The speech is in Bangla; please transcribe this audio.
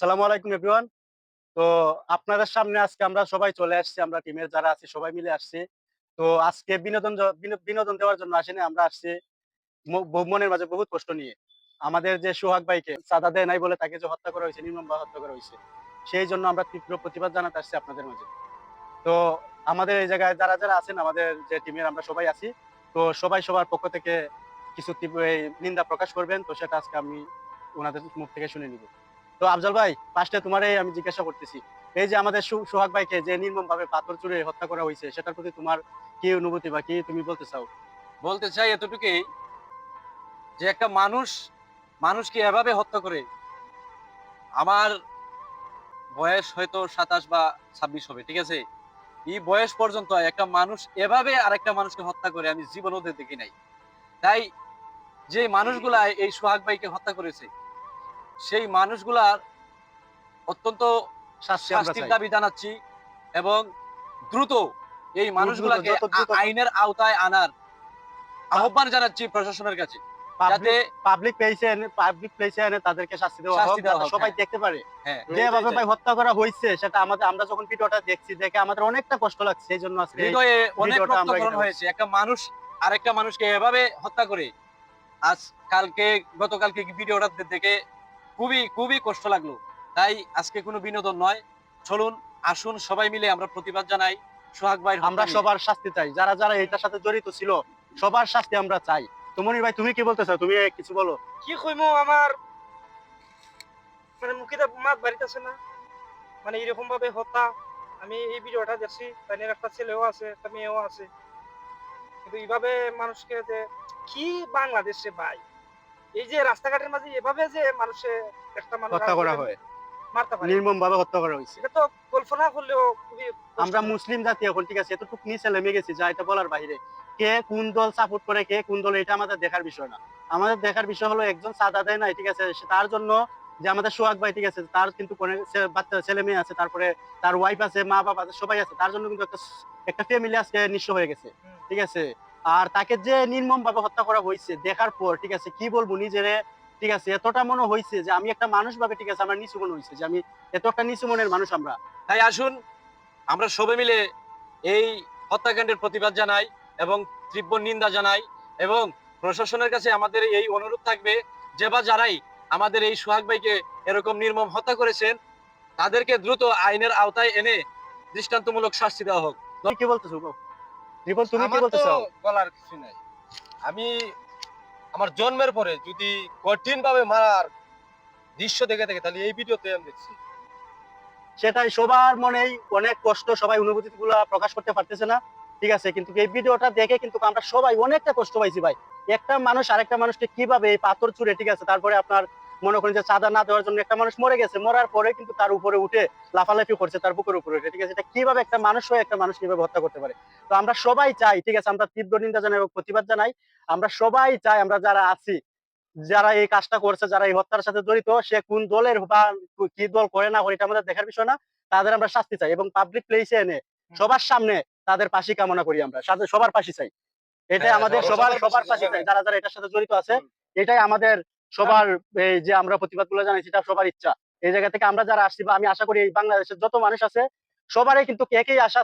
সালামু আলাইকুম এভরিওয়ান তো আপনাদের সামনে আজকে আমরা সবাই চলে আসছি, আমরা টিমের যারা আছি, সবাই মিলে আসছি। তো আজকে বিনোদন বিনোদন দেওয়ার জন্য আসেনি, আমরা আসছি মনের মাঝে বহুত কষ্ট নিয়ে। আমাদের যে সোহাগ ভাইকে চাঁদা দেয় নাই বলে তাকে যে হত্যা করা হয়েছে নির্মমভাবে হত্যা করা হয়েছে, সেই জন্য আমরা তীব্র প্রতিবাদ জানাতে আসছি আপনাদের মাঝে। তো আমাদের এই জায়গায় যারা যারা আছেন, আমাদের যে টিমের আমরা সবাই আছি, তো সবাই সবার পক্ষ থেকে কিছু নিন্দা প্রকাশ করবেন। তো সেটা আজকে আমি ওনাদের মুখ থেকে শুনে নিব। তো আফজল ভাই ফার্স্টে তোমারই আমি জিজ্ঞাসা করতেছি। এই যে আমাদের সোহাগ ভাইকে যে নির্মম ভাবে পাথর চুরে হত্যা করা হয়েছে, সেটার প্রতি তোমার কি অনুভূতি বা কি তুমি বলতে চাও? বলতে চাই এতটুকুই যে একটা মানুষ মানুষকে এভাবে হত্যা করে? আমার বয়স হয়তো সাতাশ বা ছাব্বিশ হবে, ঠিক আছে? এই বয়স পর্যন্ত একটা মানুষ এভাবে আর আরেকটা মানুষকে হত্যা করে আমি জীবন ওদের দেখি নাই। তাই যে মানুষগুলা এই সোহাগ ভাইকে হত্যা করেছে সেই মানুষগুলার অত্যন্ত শাস্তির দাবি জানাচ্ছি এবং দ্রুত এই মানুষগুলাকে আইনের আওতায় আনার আহ্বান জানাচ্ছি প্রশাসনের কাছে। যাতে পাবলিক প্লেসে এনে পাবলিক প্লেসে এনে তাদেরকে শাস্তি দেওয়া হোক দেওয়া যাতে হোক, সবাই হ্যাঁ। দেখতে পারে। হ্যাঁ যেভাবে ভাই হত্যা করা হয়েছে সেটা আমাদের আমরা যখন ভিডিওটা দেখছি দেখে আমাদের অনেকটা কষ্ট লাগছে সেই জন্য আজকে হৃদয়ে অনেক রক্তক্ষরণ হয়েছে। একটা মানুষ আরেকটা মানুষকে এভাবে হত্যা করে আজ কালকে গতকালকে ভিডিওটা দেখে খুবই খুবই কষ্ট লাগল। তাই আজকে কোনো বিনোদন নয়। চলুন আসুন সবাই মিলে আমরা প্রতিবাদ জানাই সোহাগ ভাই আমরা সবার শাস্তি চাই। যারা যারা এটার সাথে জড়িত ছিল সবার শাস্তি আমরা চাই। তো মনির ভাই তুমি কি বলতে চাও? তুমি কিছু বলো। কি কইমু আমার মানে মুখিতে মাত বাড়িতেছে না। মানে এরকম ভাবে হতা আমি এই ভিডিওটা দেখছি তাইনের একটা ছেলেও আছে একটা মেয়েও আছে। কিন্তু এইভাবে মানুষকে যে কি বাংলাদেশে ভাই? এই যে রাস্তাঘাটের মাঝে এভাবে যে মানুষে একটা মানুষ হত্যা করা হয়। মারতে পারে। নির্মম ভাবে হত্যা করা হয়েছে। এটা তো কল্পনা করলেও খুবই আমরা মুসলিম জাতি এখন ঠিক আছে এতটুকু নিচে নেমে গেছি যা এটা বলার বাইরে। কে কোন দল সাপোর্ট করে কে কোন দল এটা আমাদের দেখার বিষয় না। আমাদের দেখার বিষয় হলো একজন সাদা দেয় নাই ঠিক আছে তার জন্য যে আমাদের সোহাগ ভাই ঠিক আছে তার কিন্তু বাচ্চা ছেলে মেয়ে আছে তারপরে তার ওয়াইফ আছে মা বাবা আছে সবাই আছে তার জন্য কিন্তু একটা একটা ফ্যামিলি আজকে নিঃস্ব হয়ে গেছে ঠিক আছে। আর তাকে যে নির্মম ভাবে হত্যা করা হয়েছে দেখার পর ঠিক আছে কি বলব নিজেরে? ঠিক আছে এতটা মনে হয়েছে যে আমি একটা মানুষ ভাবে ঠিক আছে আমার নিচু মনে হয়েছে যে আমি এত একটা নিচু মনের মানুষ আমরা। তাই আসুন আমরা সবাই মিলে এই হত্যাকাণ্ডের প্রতিবাদ জানাই এবং তীব্র নিন্দা জানাই এবং প্রশাসনের কাছে আমাদের এই অনুরোধ থাকবে যে বা যারাই আমাদের এই সোহাগ ভাইকে এরকম নির্মম হত্যা করেছেন তাদেরকে দ্রুত আইনের আওতায় এনে দৃষ্টান্তমূলক শাস্তি দেওয়া হোক। কি বলতেছো? রিপন তুমি কি বলার কিছু নাই। আমি আমার জন্মের পরে যদি কঠিন ভাবে মারার দৃশ্য দেখে দেখে তাহলে এই ভিডিওতে আমি দেখছি। সেটাই সবার মনেই অনেক কষ্ট সবাই অনুভূতি গুলা প্রকাশ করতে পারতেছে না। ঠিক আছে কিন্তু এই ভিডিওটা দেখে কিন্তু আমরা সবাই অনেকটা কষ্ট পাইছি ভাই। একটা মানুষ আরেকটা মানুষকে কীভাবে এই পাথর চুরে ঠিক আছে তারপরে আপনার মনে করেন যে চাঁদা না দেওয়ার জন্য একটা মানুষ মরে গেছে মরার পরে কিন্তু তার উপরে উঠে লাফালাফি করছে তার বুকের উপরে উঠে। ঠিক আছে? এটা কীভাবে একটা মানুষ হয়ে একটা মানুষ কীভাবে হত্যা করতে পারে? তো আমরা সবাই চাই ঠিক আছে? আমরা তীব্র নিন্দা জানাই এবং প্রতিবাদ জানাই। আমরা সবাই চাই আমরা যারা আছি যারা এই কাজটা করছে যারা এই হত্যার সাথে জড়িত সে কোন দলের বা কি দল করে না করে এটা আমাদের দেখার বিষয় না। তাদের আমরা শাস্তি চাই এবং পাবলিক প্লেসে এনে সবার সামনে তাদের পাশি কামনা করি আমরা। সবার পাশি চাই। এটাই হ্যাঁ, আমাদের সবার- সবার পাশি চাই। যারা যারা এটার সাথে জড়িত আছে এটাই আমাদের সবার এই যে আমরা প্রতিবাদগুলো জানাই সেটা সবার ইচ্ছা। এই জায়গা থেকে আমরা যারা আসছি বা আমি আশা করি এই বাংলাদেশের যত মানুষ আছে, সবারই কিন্তু একই আশা